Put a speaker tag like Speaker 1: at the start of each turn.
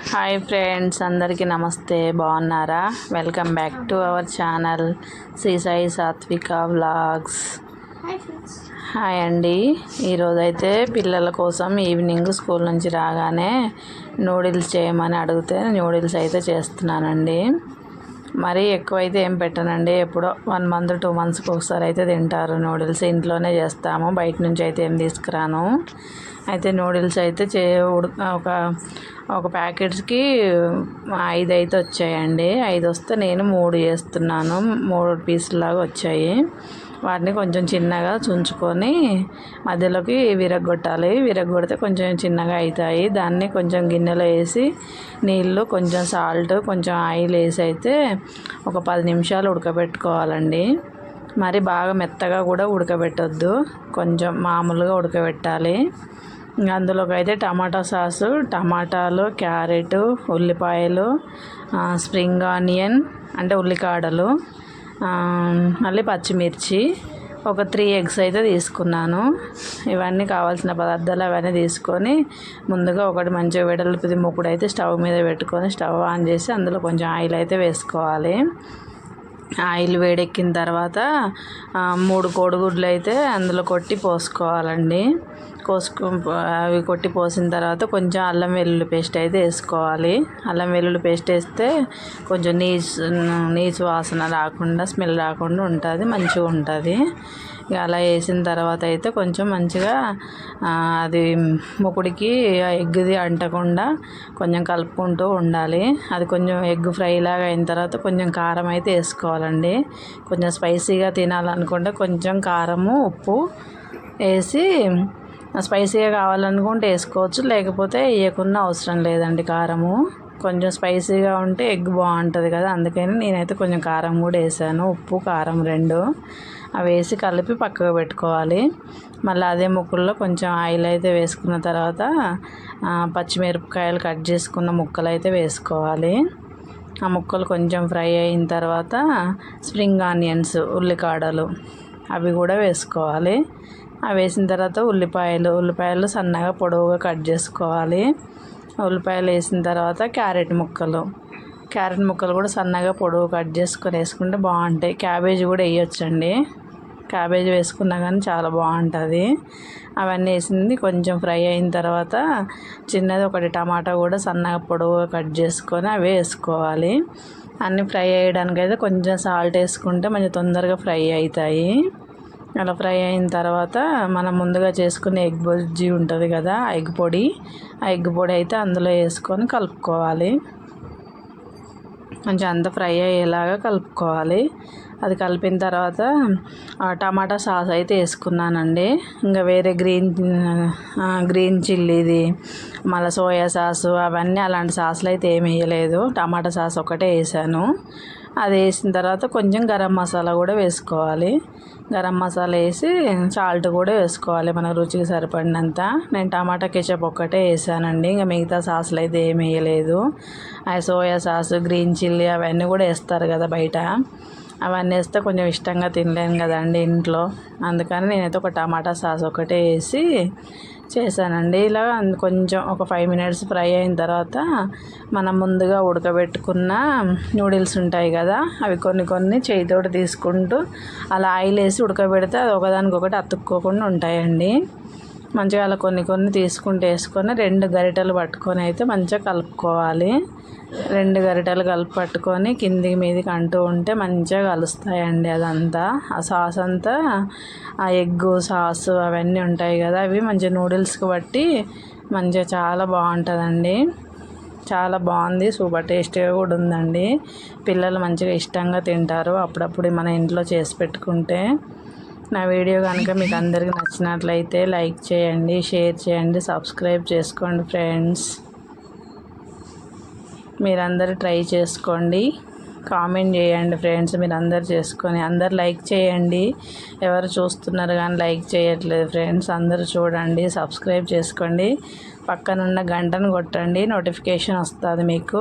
Speaker 1: Hi friends అందరికీ నమస్తే. బాగున్నారా? Welcome back to our channel Sri Sai Satvika vlogs.
Speaker 2: Hi
Speaker 1: hi అండి. ఈరోజైతే పిల్లల కోసం ఈవినింగ్ స్కూల్ నుంచి రాగానే నూడిల్స్ చేయమని అడిగితే నూడిల్స్ అయితే చేస్తున్నానండి. మరీ ఎక్కువైతే ఏం పెట్టనండి. ఎప్పుడో వన్ మంత్ టూ మంత్స్కి ఒకసారి అయితే తింటారు. నూడిల్స్ ఇంట్లోనే చేస్తాము. బయట నుంచి అయితే ఏం తీసుకురాను. అయితే నూడిల్స్ అయితే చే ఒక ఒక ప్యాకెట్స్కి ఐదు అయితే వచ్చాయండి. ఐదు వస్తే నేను మూడు చేస్తున్నాను. మూడు పీసులాగా వచ్చాయి. వాటిని కొంచెం చిన్నగా చుంచుకొని మధ్యలోకి విరగొట్టాలి విరగొడితే కొంచెం చిన్నగా అవుతాయి దాన్ని కొంచెం గిన్నెలో వేసి నీళ్ళు కొంచెం సాల్ట్ కొంచెం ఆయిల్ వేసి అయితే ఒక పది నిమిషాలు ఉడకబెట్టుకోవాలండి. మరి బాగా మెత్తగా కూడా ఉడకబెట్టొద్దు. కొంచెం మామూలుగా ఉడకబెట్టాలి. ఇంకా అందులోకి అయితే టమాటా సాసు టమాటాలు క్యారెట్ ఉల్లిపాయలు స్ప్రింగ్ ఆనియన్ అంటే ఉల్లికాడలు మళ్ళీ పచ్చిమిర్చి ఒక త్రీ ఎగ్స్ అయితే తీసుకున్నాను. ఇవన్నీ కావాల్సిన పదార్థాలు అవన్నీ తీసుకొని ముందుగా ఒకటి మంచిగా వెడల్పుది ముక్కుడు అయితే స్టవ్ మీద పెట్టుకొని స్టవ్ ఆన్ చేసి అందులో కొంచెం ఆయిల్ అయితే వేసుకోవాలి. ఆయిల్ వేడెక్కిన తర్వాత మూడు కోడిగుడ్లు అయితే అందులో కొట్టి పోసుకోవాలండి. కోసుకు అవి కొట్టి పోసిన తర్వాత కొంచెం అల్లం వెల్లుల్లి పేస్ట్ అయితే వేసుకోవాలి. అల్లం వెల్లుల్లి పేస్ట్ వేస్తే కొంచెం నీచు నీచు వాసన రాకుండా స్మెల్ రాకుండా ఉంటుంది మంచిగా ఉంటుంది. ఇక అలా వేసిన తర్వాత అయితే కొంచెం మంచిగా అది ముకుడికి ఎగ్ది అంటకుండా కొంచెం కలుపుకుంటూ ఉండాలి. అది కొంచెం ఎగ్ ఫ్రై లాగా అయిన తర్వాత కొంచెం కారం అయితే వేసుకోవాలండి. కొంచెం స్పైసీగా తినాలనుకుంటే కొంచెం కారము ఉప్పు వేసి స్పైసీగా కావాలనుకుంటే వేసుకోవచ్చు లేకపోతే వేయకుండా అవసరం లేదండి కారము. కొంచెం స్పైసీగా ఉంటే ఎగ్ బాగుంటుంది కదా అందుకని నేనైతే కొంచెం కారం కూడా వేసాను ఉప్పు కారం రెండు. అవి వేసి కలిపి పక్కకు పెట్టుకోవాలి. మళ్ళీ అదే ముక్కల్లో కొంచెం ఆయిల్ అయితే వేసుకున్న తర్వాత పచ్చిమిరపకాయలు కట్ చేసుకున్న ముక్కలు అయితే వేసుకోవాలి. ఆ ముక్కలు కొంచెం ఫ్రై అయిన తర్వాత స్ప్రింగ్ ఆనియన్స్ ఉల్లికాడలు అవి కూడా వేసుకోవాలి. అవి వేసిన తర్వాత ఉల్లిపాయలు ఉల్లిపాయలు సన్నగా పొడవుగా కట్ చేసుకోవాలి. ఉల్లిపాయలు వేసిన తర్వాత క్యారెట్ ముక్కలు. క్యారెట్ ముక్కలు కూడా సన్నగా పొడవు కట్ చేసుకొని వేసుకుంటే బాగుంటాయి. క్యాబేజీ కూడా వేయొచ్చండి. క్యాబేజీ వేసుకున్నా కానీ చాలా బాగుంటుంది. అవన్నీ వేసింది కొంచెం ఫ్రై అయిన తర్వాత చిన్నది ఒకటి టమాటా కూడా సన్నగా పొడవుగా కట్ చేసుకొని అవి వేసుకోవాలి. అన్నీ ఫ్రై అయ్యడానికి అయితే కొంచెం సాల్ట్ వేసుకుంటే మంచి తొందరగా ఫ్రై అవుతాయి. అలా ఫ్రై అయిన తర్వాత మనం ముందుగా చేసుకునే ఎగ్ బుజ్జి ఉంటుంది కదా ఎగ్ పొడి. ఆ ఎగ్ పొడి అయితే అందులో వేసుకొని కలుపుకోవాలి. కొంచెం అంత ఫ్రై అయ్యేలాగా కలుపుకోవాలి. అది కలిపిన తర్వాత టమాటా సాస్ అయితే వేసుకున్నానండి. ఇంకా వేరే గ్రీన్ గ్రీన్ చిల్లీది మళ్ళీ సోయా సాసు అవన్నీ అలాంటి సాసులు అయితే ఏమి వేయలేదు. టమాటా సాస్ ఒకటే వేసాను. అది వేసిన తర్వాత కొంచెం గరం మసాలా కూడా వేసుకోవాలి. గరం మసాలా వేసి సాల్ట్ కూడా వేసుకోవాలి మన రుచికి సరిపడినంత. నేను టమాటా కెచప్ ఒక్కటే వేసానండి. ఇంకా మిగతా సాసులు అయితే ఏమి వేయలేదు. ఆ సోయా సాస్ గ్రీన్ చిల్లీ అవన్నీ కూడా వేస్తారు కదా బయట. అవన్నీ వేస్తే కొంచెం ఇష్టంగా తినలేను కదండి ఇంట్లో. అందుకని నేనైతే ఒక టమాటా సాస్ ఒకటే వేసి చేశానండి. ఇలా కొంచెం ఒక ఫైవ్ మినిట్స్ ఫ్రై అయిన తర్వాత మనం ముందుగా ఉడకబెట్టుకున్న నూడిల్స్ ఉంటాయి కదా అవి కొన్ని కొన్ని చేతితోటి తీసుకుంటూ అలా ఆయిల్ వేసి ఉడకబెడితే అది ఒకదానికొకటి అతుక్కోకుండా ఉంటాయండి. మంచిగా అలా కొన్ని కొన్ని తీసుకుంటూ వేసుకొని రెండు గరిటెలు పట్టుకొని అయితే మంచిగా కలుపుకోవాలి. రెండు గరిటెలు కలిపి పట్టుకొని కిందికి మీదికి అంటూ ఉంటే మంచిగా కలుస్తాయండి అదంతా. ఆ సాస్ అంతా ఆ ఎగ్గు సాస్ అవన్నీ ఉంటాయి కదా అవి మంచిగా నూడిల్స్కి బట్టి మంచిగా చాలా బాగుంటుందండి. చాలా బాగుంది సూపర్ టేస్టీగా కూడా ఉందండి. పిల్లలు మంచిగా ఇష్టంగా తింటారు అప్పుడప్పుడు మన ఇంట్లో చేసి పెట్టుకుంటే. నా వీడియో కనుక మీకు అందరికీ నచ్చినట్లయితే లైక్ చేయండి షేర్ చేయండి సబ్స్క్రైబ్ చేసుకోండి ఫ్రెండ్స్. మీరందరూ ట్రై చేసుకోండి. కామెంట్ చేయండి ఫ్రెండ్స్ మీరు అందరు చేసుకొని అందరు లైక్ చేయండి. ఎవరు చూస్తున్నారు కానీ లైక్ చేయట్లేదు ఫ్రెండ్స్ అందరూ చూడండి సబ్స్క్రైబ్ చేసుకోండి. పక్కనున్న గంటను కొట్టండి నోటిఫికేషన్ వస్తుంది మీకు.